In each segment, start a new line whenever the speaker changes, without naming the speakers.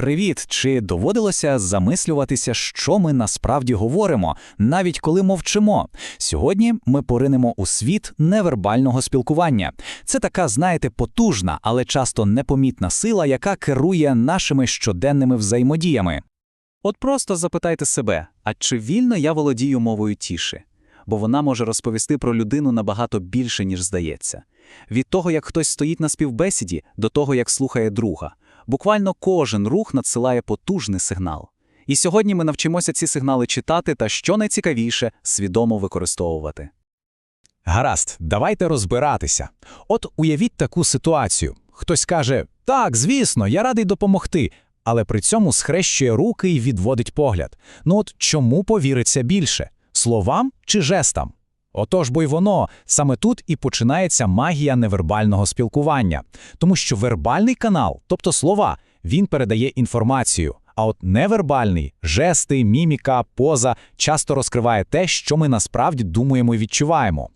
Привіт! Чи доводилося замислюватися, що ми насправді говоримо, навіть коли мовчимо? Сьогодні ми поринемо у світ невербального спілкування. Це така, знаєте, потужна, але часто непомітна сила, яка керує нашими щоденними взаємодіями. От просто запитайте себе, а чи вільно я володію мовою тіші? Бо вона може розповісти про людину набагато більше, ніж здається. Від того, як хтось стоїть на співбесіді, до того, як слухає друга. Буквально кожен рух надсилає потужний сигнал. І сьогодні ми навчимося ці сигнали читати та, що найцікавіше, свідомо використовувати.
Гаразд, давайте розбиратися. От уявіть таку ситуацію. Хтось каже: Так, звісно, я радий допомогти, але при цьому схрещує руки і відводить погляд. Ну от чому повіриться більше словам чи жестам? Отож, бо й воно саме тут і починається магія невербального спілкування, тому що вербальний канал, тобто слова, він передає інформацію. А от невербальний жести, міміка, поза часто розкриває те, що ми насправді думаємо і відчуваємо.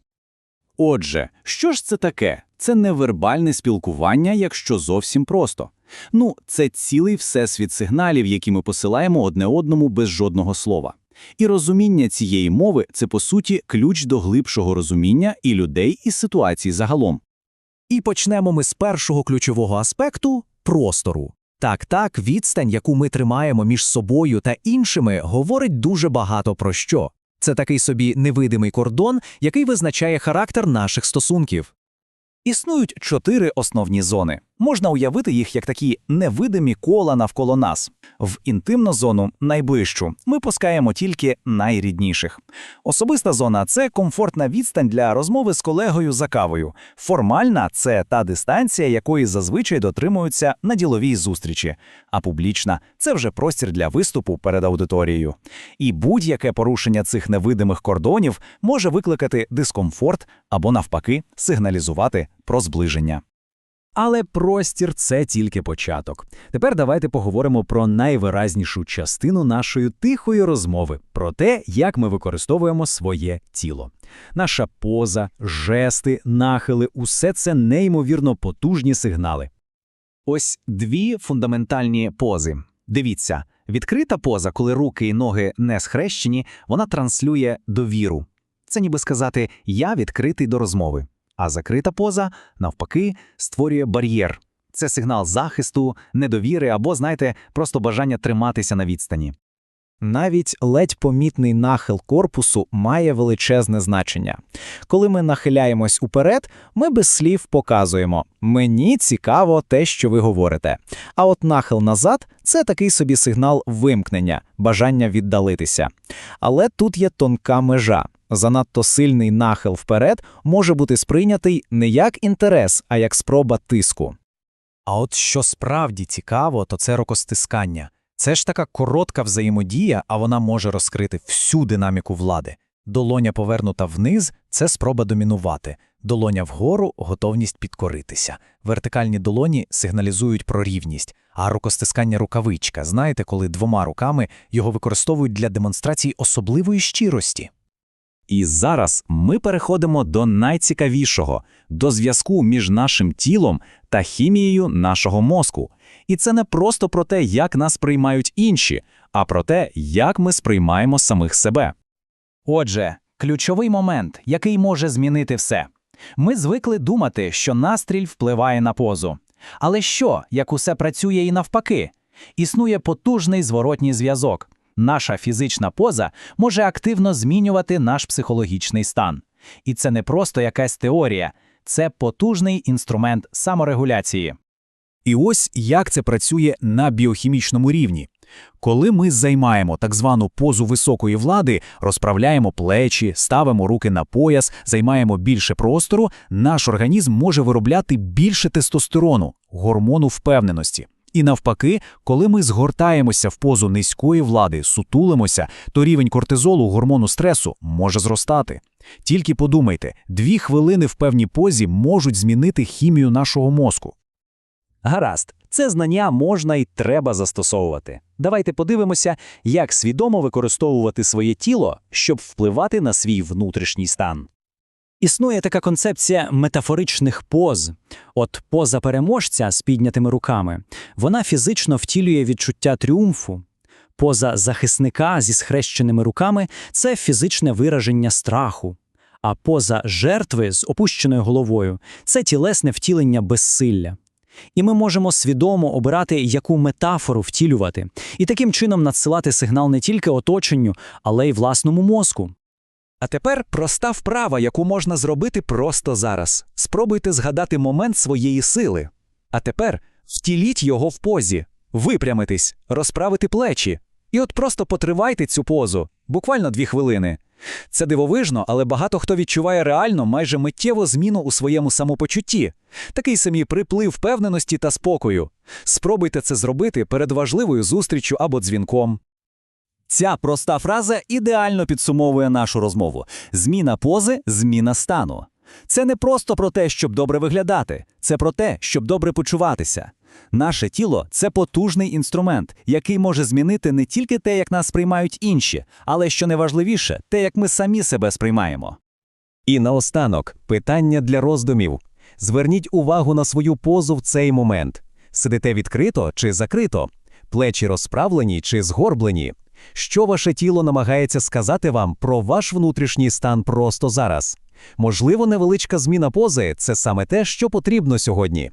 Отже, що ж це таке? Це невербальне спілкування, якщо зовсім просто. Ну, це цілий всесвіт сигналів, які ми посилаємо одне одному без жодного слова. І розуміння цієї мови це, по суті, ключ до глибшого розуміння і людей, і ситуацій загалом.
І почнемо ми з першого ключового аспекту простору. Так, так, відстань, яку ми тримаємо між собою та іншими, говорить дуже багато про що. Це такий собі невидимий кордон, який визначає характер наших стосунків.
Існують чотири основні зони. Можна уявити їх як такі невидимі кола навколо нас. В інтимну зону, найближчу, ми пускаємо тільки найрідніших. Особиста зона це комфортна відстань для розмови з колегою за кавою. Формальна це та дистанція, якої зазвичай дотримуються на діловій зустрічі. А публічна це вже простір для виступу перед аудиторією. І будь-яке порушення цих невидимих кордонів може викликати дискомфорт або, навпаки, сигналізувати про зближення.
Але простір це тільки початок. Тепер давайте поговоримо про найвиразнішу частину нашої тихої розмови, про те, як ми використовуємо своє тіло. Наша поза, жести, нахили усе це неймовірно потужні сигнали.
Ось дві фундаментальні пози. Дивіться, відкрита поза, коли руки і ноги не схрещені, вона транслює довіру. Це ніби сказати Я відкритий до розмови. А закрита поза, навпаки, створює бар'єр. Це сигнал захисту, недовіри або, знаєте, просто бажання триматися на відстані.
Навіть ледь помітний нахил корпусу має величезне значення. Коли ми нахиляємось уперед, ми без слів показуємо мені цікаво те, що ви говорите. А от нахил назад це такий собі сигнал вимкнення, бажання віддалитися. Але тут є тонка межа. Занадто сильний нахил вперед може бути сприйнятий не як інтерес, а як спроба тиску. А от що справді цікаво, то це рукостискання. Це ж така коротка взаємодія, а вона може розкрити всю динаміку влади. Долоня повернута вниз це спроба домінувати, долоня вгору готовність підкоритися. Вертикальні долоні сигналізують про рівність, а рукостискання рукавичка, знаєте, коли двома руками його використовують для демонстрації особливої щирості.
І зараз ми переходимо до найцікавішого до зв'язку між нашим тілом та хімією нашого мозку. І це не просто про те, як нас приймають інші, а про те, як ми сприймаємо самих себе. Отже, ключовий момент, який може змінити все. Ми звикли думати, що настріль впливає на позу. Але що, як усе працює і навпаки? Існує потужний зворотній зв'язок. Наша фізична поза може активно змінювати наш психологічний стан. І це не просто якась теорія, це потужний інструмент саморегуляції.
І ось як це працює на біохімічному рівні. Коли ми займаємо так звану позу високої влади, розправляємо плечі, ставимо руки на пояс, займаємо більше простору, наш організм може виробляти більше тестостерону, гормону впевненості. І навпаки, коли ми згортаємося в позу низької влади, сутулимося, то рівень кортизолу, гормону стресу може зростати. Тільки подумайте, дві хвилини в певній позі можуть змінити хімію нашого мозку.
Гаразд, це знання можна і треба застосовувати. Давайте подивимося, як свідомо використовувати своє тіло, щоб впливати на свій внутрішній стан.
Існує така концепція метафоричних поз. От поза переможця з піднятими руками, вона фізично втілює відчуття тріумфу. Поза захисника зі схрещеними руками це фізичне вираження страху. А поза жертви з опущеною головою це тілесне втілення безсилля. І ми можемо свідомо обирати, яку метафору втілювати, і таким чином надсилати сигнал не тільки оточенню, але й власному мозку.
А тепер проста вправа, яку можна зробити просто зараз. Спробуйте згадати момент своєї сили. А тепер втіліть його в позі, випрямитись, розправити плечі. І от просто потривайте цю позу, буквально дві хвилини. Це дивовижно, але багато хто відчуває реально майже миттєву зміну у своєму самопочутті, такий самий приплив впевненості та спокою. Спробуйте це зробити перед важливою зустріччю або дзвінком.
Ця проста фраза ідеально підсумовує нашу розмову. Зміна пози зміна стану. Це не просто про те, щоб добре виглядати, це про те, щоб добре почуватися. Наше тіло це потужний інструмент, який може змінити не тільки те, як нас сприймають інші, але що найважливіше, те, як ми самі себе сприймаємо.
І наостанок питання для роздумів. Зверніть увагу на свою позу в цей момент. Сидите відкрито чи закрито? Плечі розправлені чи згорблені? Що ваше тіло намагається сказати вам про ваш внутрішній стан просто зараз? Можливо, невеличка зміна пози це саме те, що потрібно сьогодні.